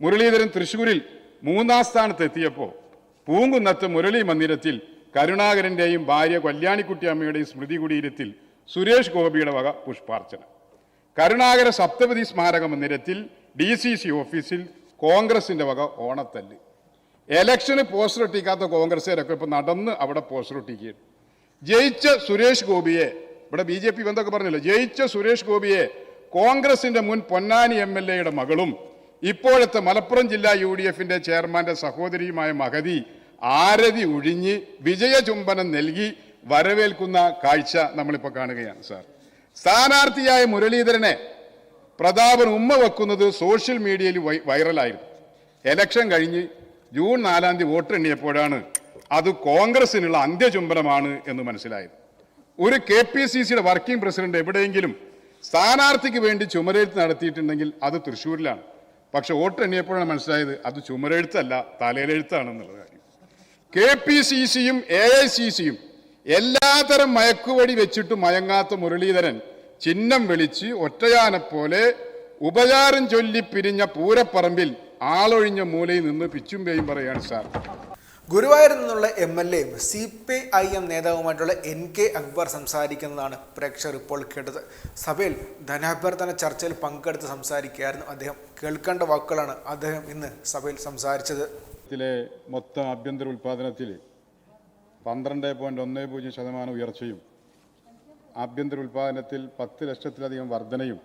മുരളീധരൻ തൃശൂരിൽ മൂന്നാം സ്ഥാനത്ത് എത്തിയപ്പോൾ പൂങ്കുന്നത്ത് മുരളി മന്ദിരത്തിൽ കരുണാകരന്റെയും ഭാര്യ കല്യാണിക്കുട്ടി അമ്മയുടെയും സ്മൃതി കുടീരത്തിൽ സുരേഷ് ഗോപിയുടെ വക പുഷ്പാർച്ചന. കരുണാകര സപ്തപതി സ്മാരക മന്ദിരത്തിൽ ഡി സി സി ഓഫീസിൽ കോൺഗ്രസിന്റെ വക ഓണത്തല്ല്. എലക്ഷന് പോസ്റ്റർ ഒട്ടിക്കാത്ത കോൺഗ്രസ്സുകാരൊക്കെ ഇപ്പോൾ നടന്ന് അവിടെ പോസ്റ്റർ ഒട്ടിക്കുകയാണ്. ജയിച്ച സുരേഷ് ഗോപിയെ ഇവിടെ ബി ജെ പി ബന്ധമൊക്കെ പറഞ്ഞല്ലോ? ജയിച്ച സുരേഷ് ഗോപിയെ കോൺഗ്രസിന്റെ മുൻ പൊന്നാനി എം എൽ എയുടെ മകളും ഇപ്പോഴത്തെ മലപ്പുറം ജില്ലാ യു ഡി എഫിന്റെ ചെയർമാന്റെ സഹോദരിയുമായ മഹതി ആരതി ഒഴിഞ്ഞ് വിജയചുംബനം നൽകി വരവേൽക്കുന്ന കാഴ്ച നമ്മളിപ്പോൾ കാണുകയാണ് സാർ. സ്ഥാനാർത്ഥിയായ മുരളീധരനെ പ്രതാപൻ ഉമ്മ വെക്കുന്നത് സോഷ്യൽ മീഡിയയിൽ വൈറലായിരുന്നു. എലക്ഷൻ കഴിഞ്ഞ് ജൂൺ നാലാം തീയതി വോട്ടെണ്ണിയപ്പോഴാണ് അത് കോൺഗ്രസിനുള്ള അന്ത്യചുംബനമാണ് എന്ന് മനസ്സിലായത്. ഒരു കെ പി സി സിയുടെ വർക്കിംഗ് പ്രസിഡന്റ് എവിടെയെങ്കിലും സ്ഥാനാർത്ഥിക്ക് വേണ്ടി ചുമരെഴുത്ത് നടത്തിയിട്ടുണ്ടെങ്കിൽ അത് തൃശ്ശൂരിലാണ്. പക്ഷെ വോട്ട് എണ്ണിയപ്പോഴാണ് മനസ്സിലായത് അത് ചുമരെഴുത്തല്ല തലയിലെഴുത്താണെന്നുള്ള കാര്യം. കെ പി സി സിയും എ ഐ സി സിയും എല്ലാതരം മയക്കുവടി വെച്ചിട്ട് മയങ്ങാത്ത മുരളീധരൻ ചിഹ്നം വിളിച്ച് ഒറ്റയാനെപ്പോലെ ഉപചാരം ചൊല്ലി പിരിഞ്ഞ പൂരപ്പറമ്പിൽ ആളൊഴിഞ്ഞ മൂലയിൽ നിന്ന് പിച്ചും പേയും പറയാണ് സാർ. ഗുരുവായൂരിൽ നിന്നുള്ള എം എൽ എയും സി പി ഐ എം നേതാവുമായിട്ടുള്ള എൻ കെ അക്ബർ സംസാരിക്കുന്നതാണ് പ്രേക്ഷകർ ഇപ്പോൾ കേട്ടത്. സഭയിൽ ധനാഭ്യർത്ഥന ചർച്ചയിൽ പങ്കെടുത്ത് സംസാരിക്കുകയായിരുന്നു അദ്ദേഹം. കേൾക്കേണ്ട വാക്കുകളാണ് അദ്ദേഹം ഇന്ന് സഭയിൽ സംസാരിച്ചത്. ത്തിലെ മൊത്തം ആഭ്യന്തര ഉൽപാദനത്തിൽ പന്ത്രണ്ട് പോയിന്റ് ഒന്ന് പൂജ്യം ശതമാനം ഉയർച്ചയും ആഭ്യന്തര ഉൽപാദനത്തിൽ പത്ത് ലക്ഷത്തിലധികം വർധനയും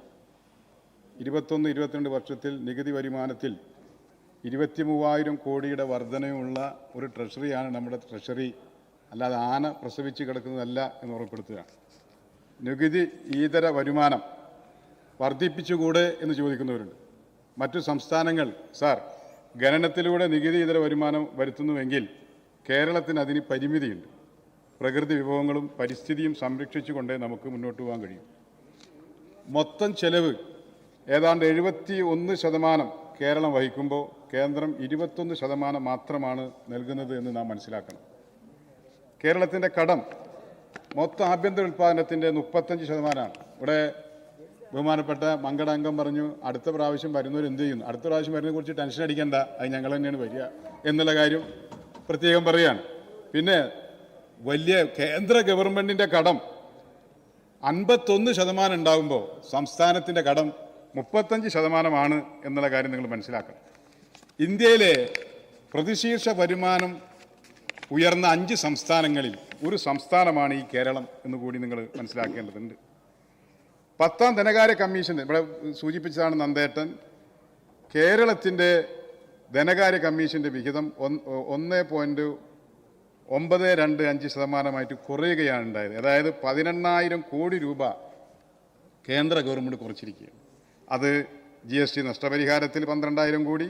ഇരുപത്തൊന്ന് ഇരുപത്തിരണ്ട് വർഷത്തിൽ നികുതി വരുമാനത്തിൽ ഇരുപത്തി മൂവായിരം കോടിയുടെ വർധനയുമുള്ള ഒരു ട്രഷറിയാണ് നമ്മുടെ ട്രഷറി. അല്ലാതെ ആന പ്രസവിച്ച് കിടക്കുന്നതല്ല എന്ന് ഉറപ്പെടുത്തുകയാണ് നികുതി ഈതര വരുമാനം വർദ്ധിപ്പിച്ചുകൂടെ എന്ന് ചോദിക്കുന്നവരുണ്ട്. മറ്റു സംസ്ഥാനങ്ങൾ സാർ ഗണനത്തിലൂടെ നികുതി ഇതര വരുമാനം വരുത്തുന്നുവെങ്കിൽ കേരളത്തിന് അതിന് പരിമിതിയുണ്ട്. പ്രകൃതി വിഭവങ്ങളും പരിസ്ഥിതിയും സംരക്ഷിച്ചുകൊണ്ടേ നമുക്ക് മുന്നോട്ട് പോകാൻ കഴിയും. മൊത്തം ചെലവ് ഏതാണ്ട് എഴുപത്തി ഒന്ന് ശതമാനം കേരളം വഹിക്കുമ്പോൾ കേന്ദ്രം ഇരുപത്തൊന്ന് ശതമാനം മാത്രമാണ് നൽകുന്നത് എന്ന് നാം മനസ്സിലാക്കണം. കേരളത്തിന്റെ കടം മൊത്തം ആഭ്യന്തര ഉൽപ്പാദനത്തിന്റെ മുപ്പത്തഞ്ച് ശതമാനമാണ്. ഇവിടെ ബഹുമാനപ്പെട്ട മങ്കട അംഗം പറഞ്ഞു അടുത്ത പ്രാവശ്യം വരുന്നവർ എന്ത് ചെയ്യുന്നു? അടുത്ത പ്രാവശ്യം വരുന്നതിനെ കുറിച്ച് ടെൻഷൻ അടിക്കേണ്ട അത് ഞങ്ങൾ തന്നെയാണ് വരിക എന്നുള്ള കാര്യം പ്രത്യേകം പറയുകയാണ്. പിന്നെ വലിയ കേന്ദ്ര ഗവൺമെന്റിന്റെ കടം അൻപത്തൊന്ന് ശതമാനം ഉണ്ടാകുമ്പോൾ സംസ്ഥാനത്തിന്റെ കടം മുപ്പത്തഞ്ച് ശതമാനമാണ് എന്നുള്ള കാര്യം നിങ്ങൾ മനസ്സിലാക്കണം. ഇന്ത്യയിലെ പ്രതിശീർഷ വരുമാനം ഉയർന്ന അഞ്ച് സംസ്ഥാനങ്ങളിൽ ഒരു സംസ്ഥാനമാണ് ഈ കേരളം എന്ന് കൂടി നിങ്ങൾ മനസ്സിലാക്കേണ്ടതുണ്ട്. പത്താം ധനകാര്യ കമ്മീഷൻ ഇവിടെ സൂചിപ്പിച്ചതാണ് നന്ദേട്ടൻ കേരളത്തിന്റെ ധനകാര്യ കമ്മീഷന്റെ വിഹിതം ഒന്ന് പോയിന്റ് ഒമ്പത് രണ്ട് അഞ്ച് ശതമാനമായിട്ട് കുറയുകയാണ് ഉണ്ടായത്. അതായത് പതിനെണ്ണായിരം കോടി രൂപ കേന്ദ്ര ഗവൺമെന്റ് കുറച്ചിരിക്കുകയാണ്. അത് ജി എസ് ടി നഷ്ടപരിഹാരത്തിൽ പന്ത്രണ്ടായിരം കോടി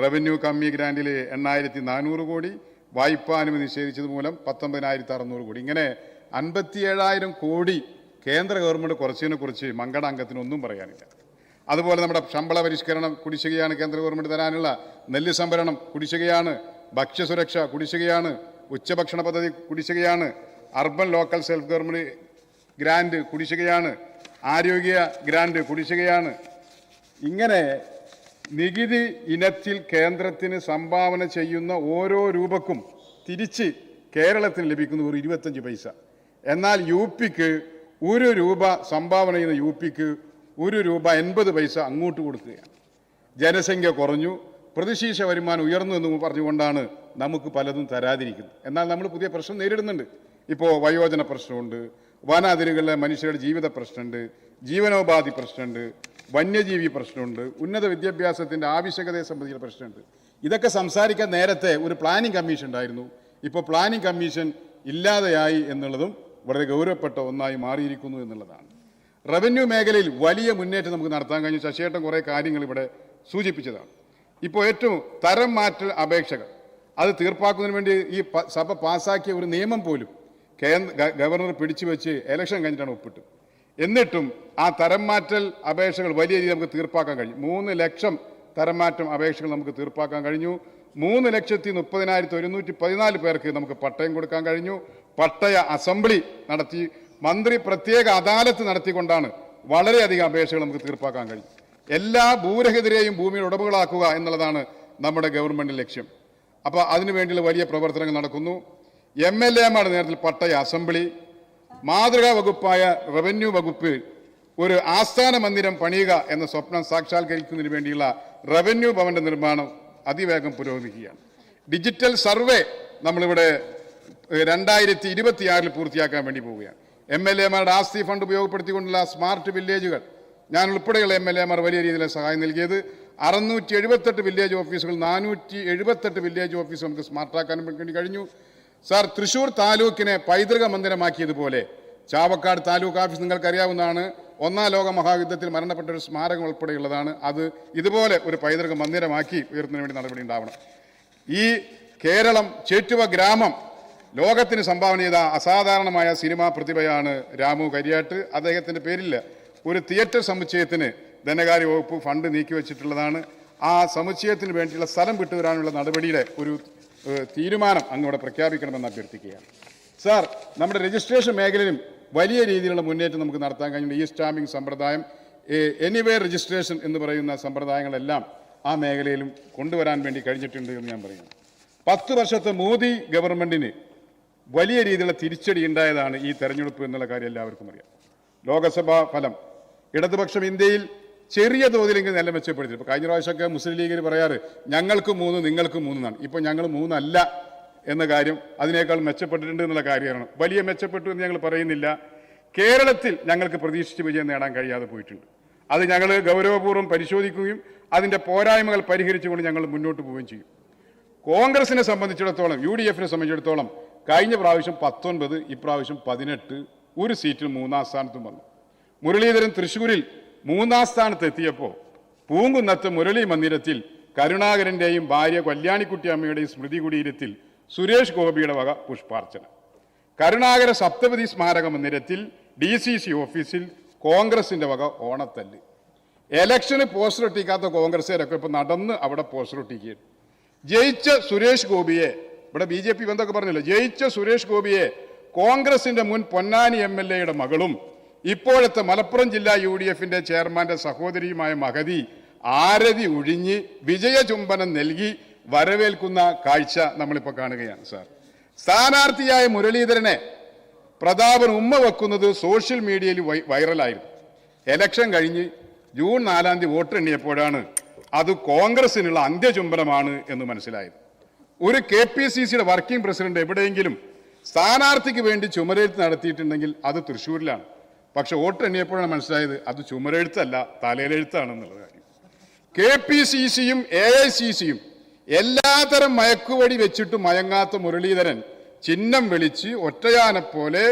റവന്യൂ കമ്മി ഗ്രാൻഡിൽ എണ്ണായിരത്തി നാനൂറ് കോടി വായ്പാനുമതി നിഷേധിച്ചത് മൂലം പത്തൊമ്പതിനായിരത്തി അറുന്നൂറ് കോടി. ഇങ്ങനെ അൻപത്തിയേഴായിരം കോടി കേന്ദ്ര ഗവൺമെന്റ് കുറച്ചതിനെ കുറിച്ച് മങ്കട അംഗത്തിനൊന്നും പറയാനില്ല. അതുപോലെ നമ്മുടെ ശമ്പള പരിഷ്കരണം കുടിശ്ശികയാണ് കേന്ദ്ര ഗവൺമെന്റ് തരാനുള്ള നെല്ല് സംഭരണം കുടിശ്ശികയാണ് ഭക്ഷ്യസുരക്ഷ കുടിശ്ശികയാണ് ഉച്ചഭക്ഷണ പദ്ധതി കുടിശ്ശികയാണ് urban local self government grant കുടിശ്ശികയാണ് ആരോഗ്യ ഗ്രാൻഡ് കുടിശ്ശികയാണ് ഇങ്ങനെ നികുതി ഇനത്തിൽ കേന്ദ്രത്തിന് സംഭാവന ചെയ്യുന്ന ഓരോ രൂപക്കും തിരിച്ച് കേരളത്തിന് ലഭിക്കുന്ന ഒരു ഇരുപത്തഞ്ച് പൈസ. എന്നാൽ യു പിക്ക് ഒരു രൂപ സംഭാവന ചെയ്യുന്ന യു പിക്ക് ഒരു രൂപ എൺപത് പൈസ അങ്ങോട്ട് കൊടുക്കുകയാണ്. ജനസംഖ്യ കുറഞ്ഞു പ്രതിശീർഷ വരുമാനം ഉയർന്നു എന്ന് പറഞ്ഞുകൊണ്ടാണ് നമുക്ക് പലതും തരാതിരിക്കുന്നത്. എന്നാൽ നമ്മൾ പുതിയ പ്രശ്നം നേരിടുന്നുണ്ട്. ഇപ്പോൾ വയോജന പ്രശ്നമുണ്ട് വനാതിരുകളിലെ മനുഷ്യരുടെ ജീവിത പ്രശ്നമുണ്ട് ജീവനോപാധി പ്രശ്നമുണ്ട് വന്യജീവി പ്രശ്നമുണ്ട് ഉന്നത വിദ്യാഭ്യാസത്തിന്റെ ആവശ്യകതയെ സംബന്ധിച്ചുള്ള പ്രശ്നമുണ്ട്. ഇതൊക്കെ സംസാരിക്കാൻ നേരത്തെ ഒരു പ്ലാനിംഗ് കമ്മീഷൻ ഉണ്ടായിരുന്നു. ഇപ്പോൾ പ്ലാനിംഗ് കമ്മീഷൻ ഇല്ലാതെയായി എന്നുള്ളതും വളരെ ഗൗരവപ്പെട്ട ഒന്നായി മാറിയിരിക്കുന്നു എന്നുള്ളതാണ്. റവന്യൂ മേഖലയിൽ വലിയ മുന്നേറ്റം നമുക്ക് നടത്താൻ കഴിഞ്ഞു. ശശിയേട്ടൻ കുറേ കാര്യങ്ങൾ ഇവിടെ സൂചിപ്പിച്ചതാണ്. ഇപ്പോൾ ഏറ്റവും തരം മാറ്റൽ അപേക്ഷകൾ. അത് തീർപ്പാക്കുന്നതിന് വേണ്ടി ഈ സഭ പാസാക്കിയ ഒരു നിയമം പോലും കേന്ദ്ര ഗവർണർ പിടിച്ചു വെച്ച് ഇലക്ഷൻ കഴിഞ്ഞിട്ടാണ് ഒപ്പിട്ടത്. എന്നിട്ടും ആ തരം മാറ്റൽ അപേക്ഷകൾ വലിയ രീതിയിൽ നമുക്ക് തീർപ്പാക്കാൻ കഴിഞ്ഞു. മൂന്ന് ലക്ഷം തരം മാറ്റം അപേക്ഷകൾ നമുക്ക് തീർപ്പാക്കാൻ കഴിഞ്ഞു. മൂന്ന് ലക്ഷത്തി മുപ്പതിനായിരത്തി ഒരുന്നൂറ്റി പതിനാല് പേർക്ക് നമുക്ക് പട്ടയം കൊടുക്കാൻ കഴിഞ്ഞു. പട്ടയ അസംബ്ലി നടത്തി മന്ത്രി പ്രത്യേക അദാലത്ത് നടത്തിക്കൊണ്ടാണ് വളരെയധികം അപേക്ഷകൾ നമുക്ക് തീർപ്പാക്കാൻ കഴിഞ്ഞു എല്ലാ ഭൂരഹിതരെയും ഭൂമിയുടെ ഉടമകളാക്കുക എന്നുള്ളതാണ് നമ്മുടെ ഗവൺമെന്റ് ലക്ഷ്യം. അപ്പോൾ അതിനുവേണ്ടിയുള്ള വലിയ പ്രവർത്തനങ്ങൾ നടക്കുന്നു. എം എൽ എമാരുടെ നേരത്തിൽ പട്ടയ അസംബ്ലി മാതൃകാ വകുപ്പായ റവന്യൂ വകുപ്പ് ഒരു ആസ്ഥാന മന്ദിരം പണിയുക എന്ന സ്വപ്നം സാക്ഷാത്കരിക്കുന്നതിന് വേണ്ടിയുള്ള റവന്യൂ ഭവന്റെ നിർമ്മാണം അതിവേഗം പുരോഗമിക്കുകയാണ്. ഡിജിറ്റൽ സർവേ നമ്മളിവിടെ രണ്ടായിരത്തി ഇരുപത്തിയാറിൽ പൂർത്തിയാക്കാൻ വേണ്ടി പോവുകയാണ്. എം എൽ എമാരുടെ ആസ്തി ഫണ്ട് ഉപയോഗപ്പെടുത്തിക്കൊണ്ടുള്ള സ്മാർട്ട് വില്ലേജുകൾ. ഞാൻ ഉൾപ്പെടെയുള്ള എം എൽ എമാർ വലിയ രീതിയിൽ സഹായം നൽകിയത്. അറുന്നൂറ്റി എഴുപത്തെട്ട് വില്ലേജ് ഓഫീസുകൾ നാനൂറ്റി എഴുപത്തെട്ട് വില്ലേജ് ഓഫീസ് നമുക്ക് സ്മാർട്ടാക്കാൻ വേണ്ടി കഴിഞ്ഞു. സാർ തൃശൂർ താലൂക്കിനെ പൈതൃക മന്ദിരമാക്കിയതുപോലെ ചാവക്കാട് താലൂക്ക് ഓഫീസ് നിങ്ങൾക്കറിയാവുന്നതാണ്. ഒന്നാം ലോക മഹായുദ്ധത്തിൽ മരണപ്പെട്ട ഒരു സ്മാരകം ഉൾപ്പെടെയുള്ളതാണ്. അത് ഇതുപോലെ ഒരു പൈതൃക മന്ദിരമാക്കി ഉയർത്തുന്നതിന് വേണ്ടി നടപടി ഉണ്ടാവണം. ഈ കേരളം ചേറ്റുവ ഗ്രാമം ലോകത്തിന് സംഭാവന ചെയ്ത അസാധാരണമായ സിനിമാ പ്രതിഭയാണ് രാമു കരിയാട്ട്. അദ്ദേഹത്തിന്റെ പേരിൽ ഒരു തിയേറ്റർ സമുച്ചയത്തിന് ധനകാര്യ വകുപ്പ് ഫണ്ട് നീക്കിവെച്ചിട്ടുള്ളതാണ്. ആ സമുച്ചയത്തിന് വേണ്ടിയുള്ള സ്ഥലം വിട്ടുവരാനുള്ള നടപടിയുടെ ഒരു തീരുമാനം അങ്ങോട്ട് പ്രഖ്യാപിക്കണമെന്ന് അഭ്യർത്ഥിക്കുകയാണ്. സാർ നമ്മുടെ രജിസ്ട്രേഷൻ മേഖലയിലും വലിയ രീതിയിലുള്ള മുന്നേറ്റം നമുക്ക് നടത്താൻ കഴിഞ്ഞു ഈ സ്റ്റാമ്പിംഗ് സമ്പ്രദായം എനിവേ രജിസ്ട്രേഷൻ എന്ന് പറയുന്ന സമ്പ്രദായങ്ങളെല്ലാം ആ മേഖലയിലും കൊണ്ടുവരാൻ വേണ്ടി കഴിഞ്ഞിട്ടുണ്ട് എന്ന് ഞാൻ പറയുന്നു. പത്ത് വർഷത്തെ മോദി ഗവൺമെന്റിന് വലിയ രീതിയിലുള്ള തിരിച്ചടി ഉണ്ടായതാണ് ഈ തെരഞ്ഞെടുപ്പ് എന്നുള്ള കാര്യം എല്ലാവർക്കും അറിയാം. ലോകസഭാ ഫലം. ഇടതുപക്ഷം ഇന്ത്യയിൽ ചെറിയ തോതിലെങ്കിലും നില മെച്ചപ്പെടുത്തി. ഇപ്പോൾ കഴിഞ്ഞ പ്രാവശ്യമൊക്കെ മുസ്ലിം ലീഗിൽ പറയാറ് ഞങ്ങൾക്ക് മൂന്ന് നിങ്ങൾക്ക് മൂന്നാണ് ഇപ്പോൾ ഞങ്ങൾ മൂന്നല്ല എന്ന കാര്യം അതിനേക്കാൾ മെച്ചപ്പെട്ടിട്ടുണ്ട് എന്നുള്ള കാര്യമാണ്. വലിയ മെച്ചപ്പെട്ടു എന്ന് ഞങ്ങൾ പറയുന്നില്ല. കേരളത്തിൽ ഞങ്ങൾക്ക് പ്രതീക്ഷിച്ച് വിജയം നേടാൻ കഴിയാതെ പോയിട്ടുണ്ട്. അത് ഞങ്ങൾ ഗൗരവപൂർവം പരിശോധിക്കുകയും അതിന്റെ പോരായ്മകൾ പരിഹരിച്ചുകൊണ്ട് ഞങ്ങൾ മുന്നോട്ട് പോവുകയും ചെയ്യും. കോൺഗ്രസിനെ സംബന്ധിച്ചിടത്തോളം യു ഡി എഫിനെ സംബന്ധിച്ചിടത്തോളം കഴിഞ്ഞ പ്രാവശ്യം പത്തൊൻപത് ഇപ്രാവശ്യം പതിനെട്ട് ഒരു സീറ്റിൽ മൂന്നാം സ്ഥാനത്തും വന്നു. മുരളീധരൻ തൃശൂരിൽ മൂന്നാം സ്ഥാനത്തെത്തിയപ്പോൾ പൂങ്കുന്നത്ത് മുരളി മന്ദിരത്തിൽ കരുണാകരന്റെയും ഭാര്യ കല്യാണിക്കുട്ടി അമ്മയുടെയും സ്മൃതി കുടീരത്തിൽ സുരേഷ് ഗോപിയുടെ വക പുഷ്പാർച്ചന. കരുണാകര സപ്തപതി സ്മാരക മന്ദിരത്തിൽ ഡി സി സി ഓഫീസിൽ കോൺഗ്രസിന്റെ വക ഓണത്തല്ല്. എലക്ഷന് പോസ്റ്റർ ഒട്ടിക്കാത്ത കോൺഗ്രസ്സുകാരൊക്കെ ഇപ്പോൾ നടന്ന് അവിടെ പോസ്റ്റർ ഒട്ടിക്കുകയാണ്. ജയിച്ച സുരേഷ് ഗോപിയെ ഇവിടെ ബി ജെ പി ബന്ധമൊക്കെ പറഞ്ഞല്ലോ ജയിച്ച സുരേഷ് ഗോപിയെ കോൺഗ്രസിന്റെ മുൻ പൊന്നാനി എം എൽ എയുടെ മകളും ഇപ്പോഴത്തെ മലപ്പുറം ജില്ലാ യു ഡി എഫിന്റെ ചെയർമാന്റെ സഹോദരിയുമായ മഹതി ആരതി ഒഴിഞ്ഞ് വിജയചുംബനം നൽകി വരവേൽക്കുന്ന കാഴ്ച നമ്മളിപ്പോൾ കാണുകയാണ് സാർ. സ്ഥാനാർത്ഥിയായ മുരളീധരനെ പ്രതാപൻ ഉമ്മ വെക്കുന്നത് സോഷ്യൽ മീഡിയയിൽ വൈറലായിരുന്നു. എലക്ഷൻ കഴിഞ്ഞ് ജൂൺ നാലാം തീയതി വോട്ടെണ്ണിയപ്പോഴാണ് അത് കോൺഗ്രസിനുള്ള അന്ത്യചുംബനമാണ് എന്ന് മനസ്സിലായത്. ഒരു കെ പി സി സിയുടെ വർക്കിംഗ് പ്രസിഡന്റ് എവിടെയെങ്കിലും സ്ഥാനാർത്ഥിക്ക് വേണ്ടി ചുമരെഴുത്ത് നടത്തിയിട്ടുണ്ടെങ്കിൽ അത് തൃശ്ശൂരിലാണ്. പക്ഷെ വോട്ടെണ്ണിയപ്പോഴാണ് മനസ്സിലായത് അത് ചുമരെഴുത്തല്ല തലയിലെഴുത്താണെന്നുള്ള കാര്യം. കെ പി സി സിയും എ ഐ സി സിയും എല്ലാതരം മയക്കുവടി വെച്ചിട്ട് മയങ്ങാത്ത മുരളീധരൻ ചിഹ്നം വിളിച്ച് ഒറ്റയാനെപ്പോലെ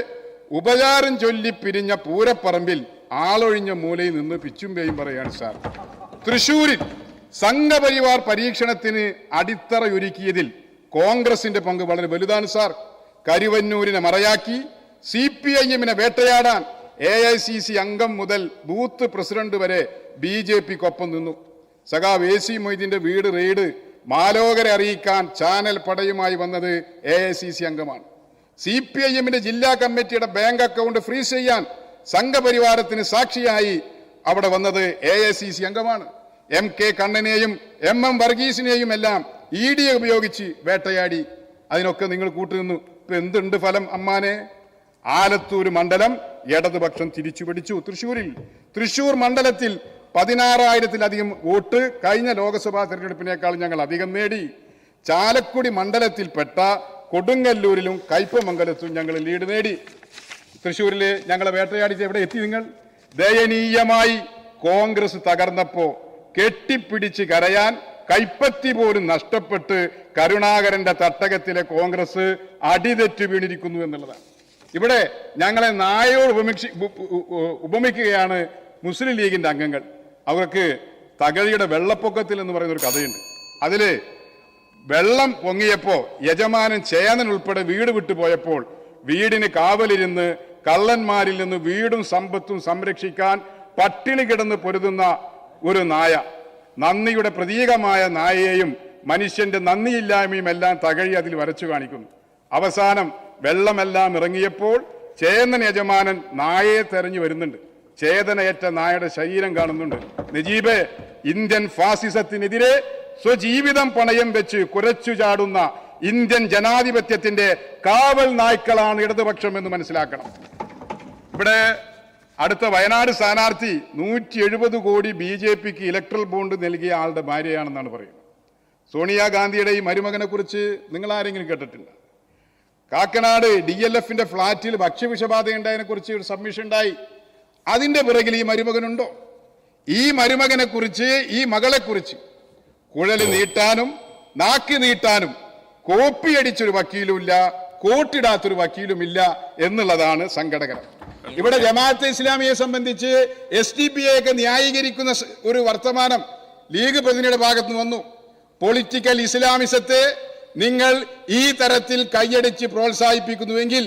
ഉപചാരം ചൊല്ലി പിരിഞ്ഞ പൂരപ്പറമ്പിൽ ആളൊഴിഞ്ഞ മൂലയിൽ നിന്ന് പിച്ചും പേയും പറയാണ് സാർ. തൃശൂരിൽ സംഘപരിവാർ പരീക്ഷണത്തിന് അടിത്തറയൊരുക്കിയതിൽ കോൺഗ്രസിന്റെ പങ്ക് വളരെ വലുതാണ് സാർ. കരുവന്നൂരിനെ മറയാക്കി സി പി ഐ എമ്മിനെ വേട്ടയാടാൻ എ ഐ സി സി അംഗം മുതൽ ബൂത്ത് പ്രസിഡന്റ് വരെ ബി ജെ പിക്കൊപ്പം നിന്നു. സഖാവ് എ സി മൊയ്തീന്റെ വീട് റെയ്ഡ് മാലോകരെ അറിയിക്കാൻ ചാനൽ പടയുമായി വന്നത് എ ഐ സി സി അംഗമാണ്. സി പി ഐ എമ്മിന്റെ ജില്ലാ കമ്മിറ്റിയുടെ ബാങ്ക് അക്കൗണ്ട് ഫ്രീസ് ചെയ്യാൻ സംഘപരിവാരത്തിന് സാക്ഷിയായി അവിടെ വന്നത് എ ഐ സി സി അംഗമാണ്. എം കെ കണ്ണനെയും എം എം വർഗീസിനെയും എല്ലാം ഇ ഡി ഉപയോഗിച്ച് വേട്ടയാടി. അതിനൊക്കെ നിങ്ങൾ കൂട്ടുനിന്നു. ഇപ്പൊ എന്തുണ്ട് ഫലം അമ്മാനെ? ആലത്തൂർ മണ്ഡലം ഇടതുപക്ഷം തിരിച്ചു പിടിച്ചു. തൃശൂരിൽ തൃശൂർ മണ്ഡലത്തിൽ പതിനാറായിരത്തിലധികം വോട്ട് കഴിഞ്ഞ ലോക്സഭാ തെരഞ്ഞെടുപ്പിനേക്കാൾ ഞങ്ങൾ അധികം നേടി. ചാലക്കുടി മണ്ഡലത്തിൽപ്പെട്ട കൊടുങ്ങല്ലൂരിലും കയ്പമംഗലത്തും ഞങ്ങൾ ലീഡ് നേടി. തൃശ്ശൂരിൽ ഞങ്ങളെ വേട്ടയാടിച്ച് എവിടെ എത്തി നിങ്ങൾ? ദയനീയമായി കോൺഗ്രസ് തകർന്നപ്പോ കെട്ടിപ്പിടിച്ച് കരയാൻ കൈപ്പത്തി പോലും നഷ്ടപ്പെട്ട് കരുണാകരന്റെ തട്ടകത്തിലെ കോൺഗ്രസ് അടിതെറ്റ് വീണിരിക്കുന്നു എന്നുള്ളതാണ്. ഇവിടെ ഞങ്ങളെ നായോട് ഉപമിക്ഷി ഉപമിക്കുകയാണ് മുസ്ലിം ലീഗിന്റെ അംഗങ്ങൾ. അവർക്ക് തകഴിയുടെ വെള്ളപ്പൊക്കത്തിൽ എന്ന് പറയുന്ന ഒരു കഥയുണ്ട്. അതിൽ വെള്ളം പൊങ്ങിയപ്പോൾ യജമാനൻ ചേനൻ ഉൾപ്പെടെ വീട് വിട്ടുപോയപ്പോൾ വീടിന് കാവലിരുന്ന് കള്ളന്മാരിൽ നിന്ന് വീടും സമ്പത്തും സംരക്ഷിക്കാൻ പട്ടിണി കിടന്ന് പൊരുതുന്ന ഒരു നായ. നന്ദിയുടെ പ്രതീകമായ നായയെയും മനുഷ്യന്റെ നന്ദിയില്ലായ്മയും എല്ലാം തകഴി അതിൽ വരച്ചു കാണിക്കുന്നു. അവസാനം വെള്ളമെല്ലാം ഇറങ്ങിയപ്പോൾ ചേന്നൻ യജമാനൻ നായയെ തെരഞ്ഞു വരുന്നുണ്ട്. ചേതനയറ്റ നായയുടെ ശരീരം കാണുന്നുണ്ട്. നജീബ് ഇന്ത്യൻ ഫാസിസത്തിനെതിരെ സ്വജീവിതം പണയം വെച്ച് കുരച്ചു ചാടുന്ന ഇന്ത്യൻ ജനാധിപത്യത്തിന്റെ കാവൽ നായ്ക്കളാണ് ഇടതുപക്ഷം എന്ന് മനസ്സിലാക്കണം. ഇവിടെ അടുത്ത വയനാട് സ്ഥാനാർത്ഥി നൂറ്റി എഴുപത് കോടി ബി ജെ പിക്ക് ഇലക്ട്രൽ ബോണ്ട് നൽകിയ ആളുടെ ഭാര്യയാണെന്നാണ് പറയുന്നത്. സോണിയാഗാന്ധിയുടെ ഈ മരുമകനെ കുറിച്ച് നിങ്ങൾ ആരെങ്കിലും കേട്ടിട്ടില്ല? കാക്കനാട് ഡി എൽ എഫിന്റെ ഫ്ളാറ്റിൽ ഭക്ഷ്യവിഷബാധ ഉണ്ടായതിനെ കുറിച്ച് ഒരു സബ്മിഷൻ ഉണ്ടായി. അതിന്റെ പിറകിൽ ഈ മരുമകനുണ്ടോ? ഈ മരുമകനെ കുറിച്ച് ഈ മകളെ കുറിച്ച് കുഴൽ നീട്ടാനും നാക്കി നീട്ടാനും കോപ്പി അടിച്ചൊരു വക്കീലുമില്ല കോട്ടിടാത്തൊരു വക്കീലുമില്ല എന്നുള്ളതാണ് സങ്കടകരം. ഇവിടെ ജമാഅത്തെ ഇസ്ലാമിയെ സംബന്ധിച്ച് എസ് ഡി പി ഒക്കെ ന്യായീകരിക്കുന്ന ഒരു വർത്തമാനം ലീഗ് പ്രതിനിധിയുടെ ഭാഗത്ത് വന്നു. പൊളിറ്റിക്കൽ ഇസ്ലാമിസത്തെ നിങ്ങൾ ഈ തരത്തിൽ കൈയടിച്ച് പ്രോത്സാഹിപ്പിക്കുന്നുവെങ്കിൽ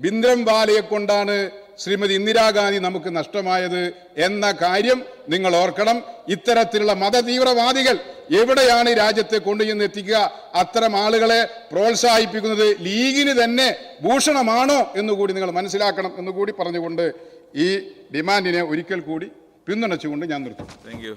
ബിന്ദ്രം ബാലയെ കൊണ്ടാണ് ശ്രീമതി ഇന്ദിരാഗാന്ധി നമുക്ക് നഷ്ടമായത് എന്ന കാര്യം നിങ്ങൾ ഓർക്കണം. ഇത്തരത്തിലുള്ള മതതീവ്രവാദികൾ എവിടെയാണ് രാജ്യത്തെ കൊണ്ടുചെന്ന് എത്തിക്കുക? അത്തരം ആളുകളെ പ്രോത്സാഹിപ്പിക്കുന്നത് ലീഗിന് തന്നെ ഭൂഷണമാണോ എന്നുകൂടി നിങ്ങൾ മനസ്സിലാക്കണം എന്നുകൂടി പറഞ്ഞുകൊണ്ട് ഈ ഡിമാൻഡിനെ ഒരിക്കൽ കൂടി പിന്തുണച്ചുകൊണ്ട് ഞാൻ നിർത്തും താങ്ക്